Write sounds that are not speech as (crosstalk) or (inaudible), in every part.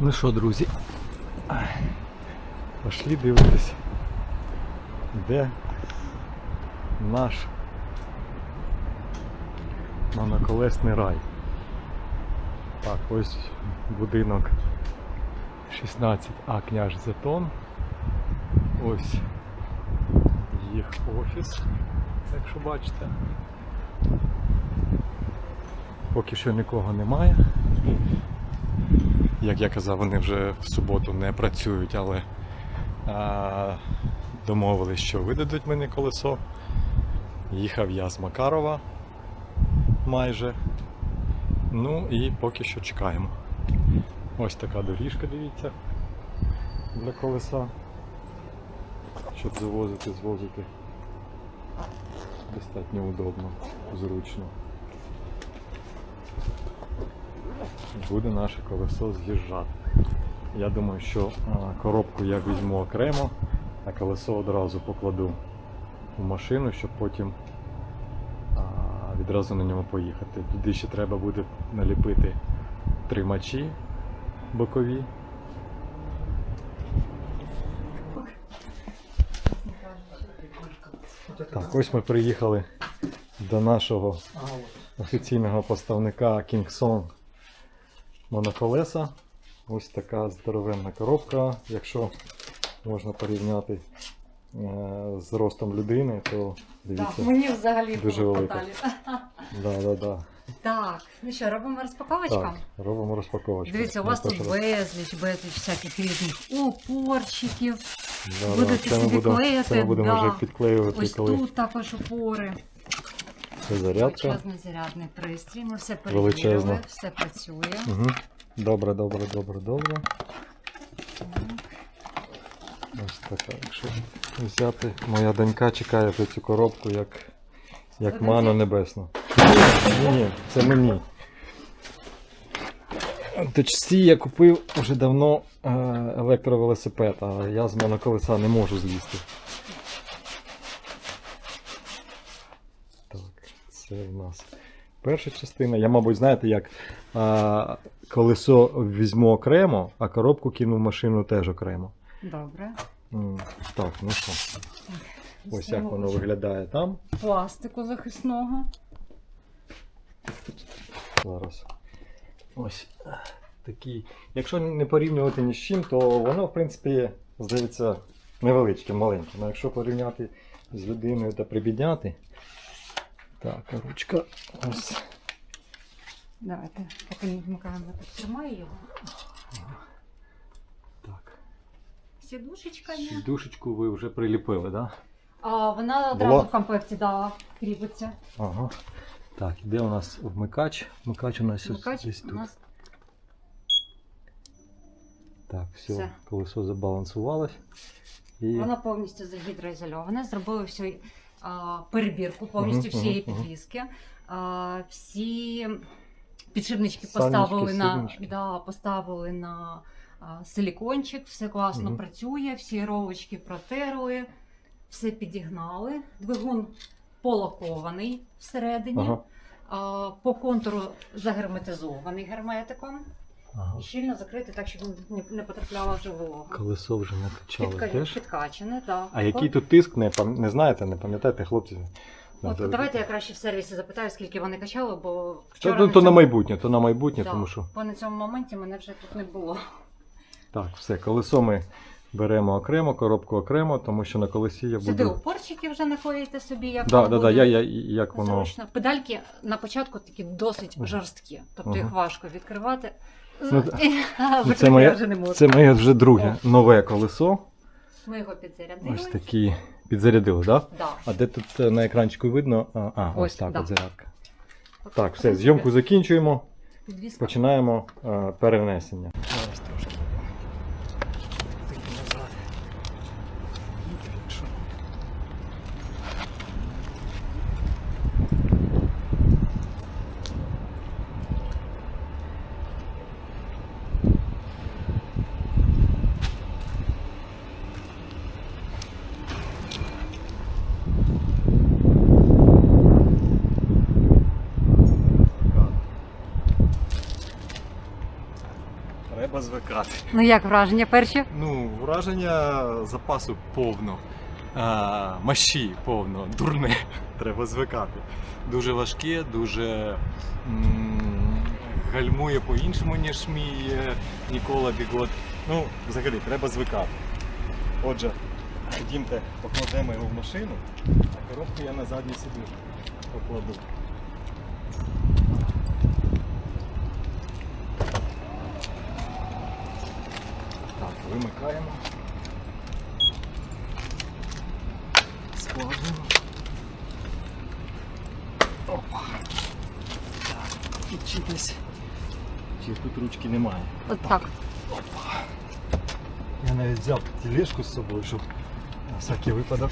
Ну що, друзі, пошли дивитись, де наш моноколесний рай. Так, ось будинок 16А княж Затон. Ось їх офіс, якщо бачите. Поки що нікого немає. Як я казав, вони вже в суботу не працюють, але а, домовились, що видадуть мені колесо. Їхав я з Макарова майже. Ну і поки що чекаємо. Ось така доріжка, дивіться, для колеса. Щоб завозити, звозити. Достатньо удобно, зручно. Буде наше колесо з'їжджати. Я думаю, що коробку я візьму окремо, а колесо одразу покладу в машину, щоб потім відразу на ньому поїхати. Туди ще треба буде наліпити тримачі бокові. Так, ось ми приїхали до нашого офіційного поставника Kingsong моноколеса. Ось така здоровенна коробка. Якщо можна порівняти е, з ростом людини, то дивіться. Так, мені взагалі Дуже велика. (laughs) Да, да, да. Так, ну що, робимо розпаковочку? Так, робимо розпаковочку. Дивіться, у вас тут безліч, безліч всяких різних упорчиків. Да, будете собі клеїти, це ми будемо да. вже підклеювати, Ось коли тут також опори. Це зарядка. Величезний зарядний пристрій. Ми все Величезна. перевірили, все працює. Угу. Добре, добре, добре, добре. Ось така. Якщо взяти, моя донька чекає вже цю коробку як, як мана небесна. Ні, ні, це мені. Точці я купив вже давно е, електровелосипед, а я з моноколеса не можу злізти. Так, це в нас перша частина. Я, мабуть, знаєте, як а, колесо візьму окремо, а коробку кину в машину теж окремо. Добре. М, Так, ну що, ось як воно виглядає там. Пластику захисного. Зараз. Ось такий. Якщо не порівнювати ні з чим, то воно, в принципі, здається невеличке, маленьке. Але якщо порівняти з людиною та прибідняти. Так, ручка. Ось. Давайте, поки не вмикаємо, так тримаю його. Так. Сідушечка є. Душечку ви вже приліпили, так? Да? А вона одразу Була? в комплекті да, кріпиться. Ага. Так, де у нас вмикач? Вмикач у нас ось Вмикач десь у тут. нас Так, все, Все. колесо забалансувалось. І... Вона повністю загідроізольована. Зробили всю а, перебірку повністю всієї підвіски. Всі підшипнички поставили на, да, поставили на силікончик, все класно працює, всі ровочки протерли, все підігнали. Двигун полакований всередині. Ага. По контуру загерметизований герметиком. Ага. І щільно закритий так, щоб не, потрапляла вже волога. Колесо вже накачали Підка... теж. Підкачане, так. А який тут тиск, не, пам- не знаєте, не пам'ятаєте, хлопці? От, Да, давайте я краще в сервісі запитаю, скільки вони качали, бо То, вчора то, то на цьому- майбутнє, то на майбутнє, Да, тому що. Бо на цьому моменті мене вже тут не було. Так, все, колесо ми беремо окремо, коробку окремо, тому що на колесі я Сюди буду. опорчики вже наклеїте собі, як Да, воно да, да, буде я, я, як воно. зручно. Педальки на початку такі досить жорсткі, тобто їх важко відкривати. Ну, Ну, (laughs) це, моє, це моє вже друге нове колесо. Ми його підзарядили. Ось такі підзарядили, так? Да? Да. А де тут е, на екранчику видно? А, а ось, Ось, так, да. от зарядка. Так, все, зйомку закінчуємо. Починаємо е, перенесення. Треба звикати. Ну як враження перші? Ну, враження запасу повно. А, маші повно, дурне. Треба звикати. Дуже важке, дуже м, гальмує по-іншому, ніж мій е, Нікола Бігот. Ну, взагалі, треба звикати. Отже, ходімте, покладемо його в машину, а коробку я на задній сидушку покладу. Так, вимикаємо. Складуємо. Опа. Так, підчитись. Чи тут ручки немає. От так. Я навіть взяв тележку з собою, щоб на всякий випадок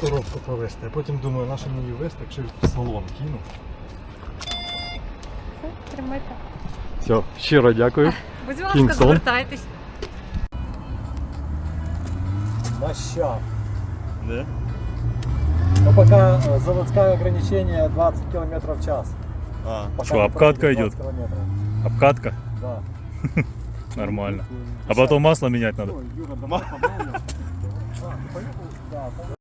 коробку повезти. А потім думаю, на що мені її везти, якщо в салон кину. Все, тримайте. Все, щиро дякую. Будь ласка, Кінгсон. звертайтесь. Моща. Да? Ну пока э, заводское ограничение 20 км в час. А, Пока что, не обкатка идет? 20 километров. Обкатка? Да. (laughs) Нормально. А потом масло менять надо. Ой, Юра, давай помолвим. (laughs) Ты поехал? Да,